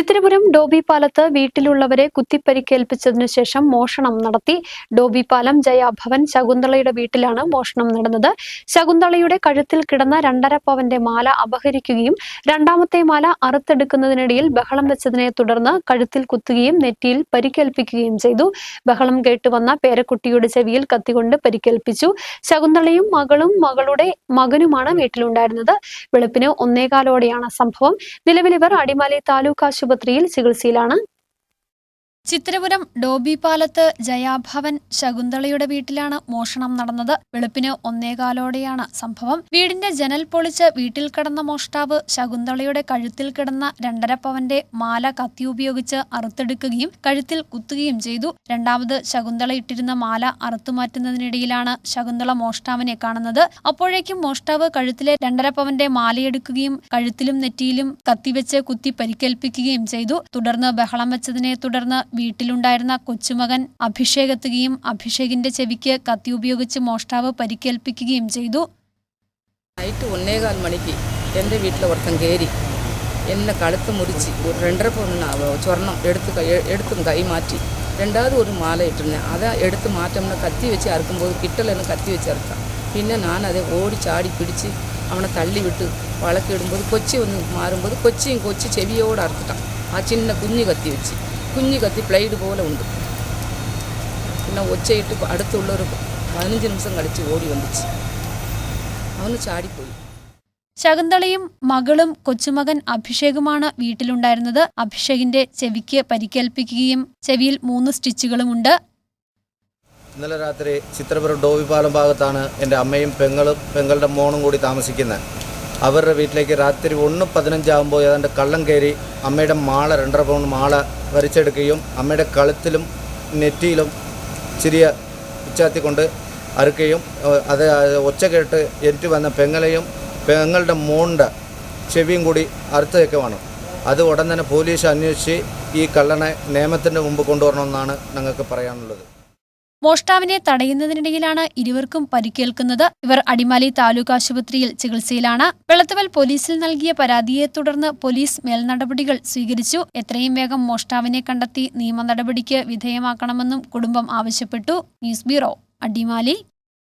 Chithirapuram Dobby പാലത്ത് വീട്ടിലുള്ളവരെ കുത്തിപ്പരിക്കേൽപ്പിച്ചതിനു ശേഷം മോഷണം നടത്തി. ഡോബി പാലം ജയാഭവൻ ശകുന്തളയുടെ വീട്ടിലാണ് മോഷണം നടന്നത്. ശകുന്തളയുടെ കഴുത്തിൽ കിടന്ന രണ്ടര പവന്റെ മാല അപഹരിക്കുകയും രണ്ടാമത്തെ മാല അറുത്തെടുക്കുന്നതിനിടയിൽ ബഹളം വെച്ചതിനെ തുടർന്ന് കഴുത്തിൽ കുത്തുകയും നെറ്റിയിൽ പരിക്കേൽപ്പിക്കുകയും ചെയ്തു. ബഹളം കേട്ടുവന്ന പേരക്കുട്ടിയുടെ ചെവിയിൽ കത്തികൊണ്ട് പരിക്കേൽപ്പിച്ചു. ശകുന്തളയും മകളും മകളുടെ മകനുമാണ് വീട്ടിലുണ്ടായിരുന്നത്. വെളുപ്പിന് ഒന്നേകാലോടെയാണ് സംഭവം. നിലവിൽ ഇവർ അടിമാലി താലൂക്ക് ആശുപത്രിയിൽ ചികിത്സയിലാണ് ചിത്തിരപുരം ഡോബി പാലത്ത് ജയാഭവൻ ശകുന്തളയുടെ വീട്ടിലാണ് മോഷണം നടന്നത്. വെളുപ്പിന് ഒന്നേകാലോടെയാണ് സംഭവം. വീടിന്റെ ജനൽ പൊളിച്ച് വീട്ടിൽ കിടന്ന മോഷ്ടാവ് ശകുന്തളയുടെ കഴുത്തിൽ കിടന്ന രണ്ടര പവന്റെ മാല കത്തി ഉപയോഗിച്ച് അറുത്തെടുക്കുകയും കഴുത്തിൽ കുത്തുകയും ചെയ്തു. രണ്ടാമത് ശകുന്തള ഇട്ടിരുന്ന മാല അറുത്തുമാറ്റുന്നതിനിടയിലാണ് ശകുന്തള മോഷ്ടാവിനെ കാണുന്നത്. അപ്പോഴേക്കും മോഷ്ടാവ് കഴുത്തിലെ രണ്ടര പവന്റെ മാലയെടുക്കുകയും കഴുത്തിലും നെറ്റിയിലും കത്തിവെച്ച് കുത്തി പരിക്കേൽപ്പിക്കുകയും ചെയ്തു. തുടർന്ന് ബഹളം വെച്ചതിനെ തുടർന്ന് വീട്ടിലുണ്ടായിരുന്ന കൊച്ചുമകൻ അഭിഷേകത്തുകയും അഭിഷേകിന്റെ ചെവിക്ക് കത്തി ഉപയോഗിച്ച് മോഷ്ടാവ് പരിക്കേൽപ്പിക്കുകയും ചെയ്തു. നൈറ്റ് ഒന്നേകാൽ മണിക്ക് എന്റെ വീട്ടിൽ ഒരുത്തൻ കയറി എന്നെ കഴുത്ത് മുറിച്ച് ഒരു രണ്ടര പൊണ്ണ സ്വർണം എടുത്ത് എടുത്തും കൈ മാറ്റി. രണ്ടാമത് ഒരു മാല ഇട്ടിരുന്നെ. അത് എടുത്ത് മാറ്റം കത്തി വെച്ച് അറുക്കുമ്പോൾ കിട്ടലെന്ന് കത്തി വെച്ച് അറുക്കാം. പിന്നെ ഞാൻ അത് ഓടി ചാടി പിടിച്ച് അവനെ തള്ളി വിട്ട് വളക്കിടുമ്പോൾ കൊച്ചി ഒന്ന് മാറുമ്പോൾ കൊച്ചിയും കൊച്ചി ചെവിയോട് അറുത്തിട്ടാണ് ആ ചിന്ന കുഞ്ഞ് കത്തി വെച്ച്. കുഞ്ഞു കത്തി പ്ലേഡ് പോലെ ഉണ്ട്. പിന്നെ ഒച്ചയിട്ട് അടുത്തുള്ളൊരു പതിനഞ്ച് നിമിഷം കളിച്ച് ഓടി വന്നിച്ച്. അവന് ചാടിപ്പോയി. ശകുന്തളയും മകളും കൊച്ചുമകൻ അഭിഷേകുമാണ് വീട്ടിലുണ്ടായിരുന്നത്. അഭിഷേകിന്റെ ചെവിക്ക് പരിക്കേൽപ്പിക്കുകയും ചെവിയിൽ മൂന്ന് സ്റ്റിച്ചുകളുമുണ്ട് ഇന്നലെ രാത്രി ചിത്രപുരം ഡോവിപാലം ഭാഗത്താണ് എന്റെ അമ്മയും പെങ്ങളും പെങ്ങളുടെ മോണും കൂടി താമസിക്കുന്നത്. അവരുടെ വീട്ടിലേക്ക് രാത്രി ഒന്ന് പതിനഞ്ചാകുമ്പോൾ ഏതാണ്ട് കള്ളം കയറി അമ്മയുടെ മാള രണ്ടര പൗണ്ട് മാള വരിച്ചെടുക്കുകയും അമ്മയുടെ കഴുത്തിലും നെറ്റിയിലും ചെറിയ പിച്ചാത്തി കൊണ്ട് അറുക്കുകയും അത് ഒച്ച കേട്ട് എനിക്ക് വന്ന പെങ്ങളെയും പെങ്ങളുടെ മോണ്ട ചെവിയും കൂടി അറുത്തതൊക്കെയാണ് അത് ഉടൻ തന്നെ പോലീസ് അന്വേഷിച്ച് ഈ കള്ളനെ നിയമത്തിന്റെ മുമ്പ് കൊണ്ടുവരണമെന്നാണ് ഞങ്ങൾക്ക് പറയാനുള്ളത്. മോഷ്ടാവിനെ തടയുന്നതിനിടയിലാണ് ഇരുവർക്കും പരിക്കേൽക്കുന്നത്. ഇവർ അടിമാലി താലൂക്ക് ആശുപത്രിയിൽ ചികിത്സയിലാണ്. വെള്ളത്തുവൽ പോലീസിൽ നൽകിയ പരാതിയെ തുടർന്ന് പോലീസ് മേൽനടപടികൾ സ്വീകരിച്ചു. എത്രയും വേഗം മോഷ്ടാവിനെ കണ്ടെത്തി നിയമ നടപടിക്ക് വിധേയമാക്കണമെന്നും കുടുംബം ആവശ്യപ്പെട്ടു. News bureau Adimali.